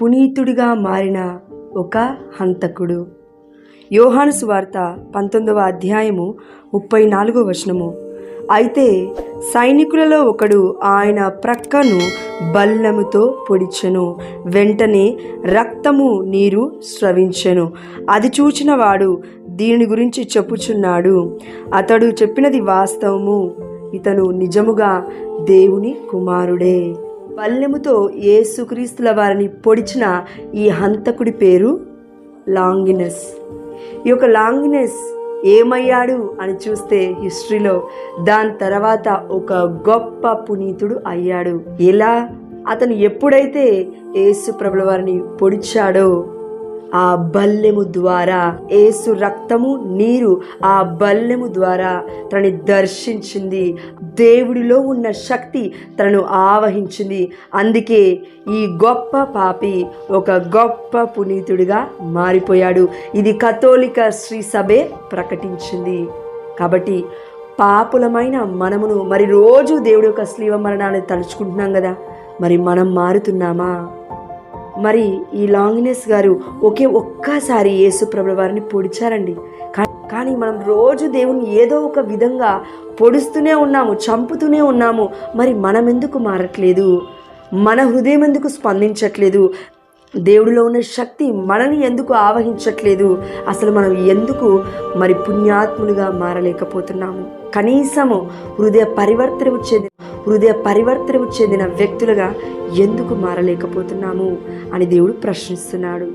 పునీతుడిగా మారిన ఒక హంతకుడు. యోహాను సువార్త పంతొమ్మిదవ అధ్యాయము ముప్పై నాలుగో వచనము. అయితే సైనికులలో ఒకడు ఆయన ప్రక్కను బల్లముతో పొడిచెను వెంటనే రక్తము నీరు స్రవించెను. అది చూచిన వాడు దీని గురించి చెప్పుచున్నాడు. అతడు చెప్పినది వాస్తవము. ఇతను నిజముగా దేవుని కుమారుడే. బల్లెముతో ఏసుక్రీస్తుల వారిని పొడిచిన ఈ హంతకుడి పేరు లాంగినెస్. ఈ యొక్క లాంగినెస్ ఏమయ్యాడు అని చూస్తే హిస్టరీలో దాని తర్వాత ఒక గొప్ప పునీతుడు అయ్యాడు. ఎలా? అతను ఎప్పుడైతే యేసు ప్రభుల వారిని పొడిచాడో ఆ బల్లెము ద్వారా ఏసు రక్తము నీరు ఆ బల్లెము ద్వారా తనని దర్శించింది. దేవుడిలో ఉన్న శక్తి తనను ఆవహించింది. అందుకే ఈ గొప్ప పాపి ఒక గొప్ప పునీతుడిగా మారిపోయాడు. ఇది కథోలిక శ్రీ సభే ప్రకటించింది. కాబట్టి పాపులమైన మనమును మరి రోజు దేవుడి యొక్క స్లీవ మరణాన్ని తలుచుకుంటున్నాం కదా? మరి మనం మారుతున్నామా? మరి ఈ లాంగ్నెస్ గారు ఒకే ఒక్కసారి యేసుప్రభు వారిని పొడిచారండి. కా- కానీ మనం రోజు దేవుని ఏదో ఒక విధంగా పొడుస్తూనే ఉన్నాము చంపుతూనే ఉన్నాము. మరి మనం ఎందుకు మారట్లేదు? మన హృదయం ఎందుకు స్పందించట్లేదు? దేవుడిలో ఉన్న శక్తి మనని ఎందుకు ఆవహించట్లేదు? అసలు మనం ఎందుకు మరి పుణ్యాత్ములుగా మారలేకపోతున్నాము? కనీసము హృదయ పరివర్తన చెంది హృదయ పరివర్తనకు చెందిన వ్యక్తులుగా ఎందుకు మారలేకపోతున్నాము అని దేవుడు ప్రశ్నిస్తున్నాడు.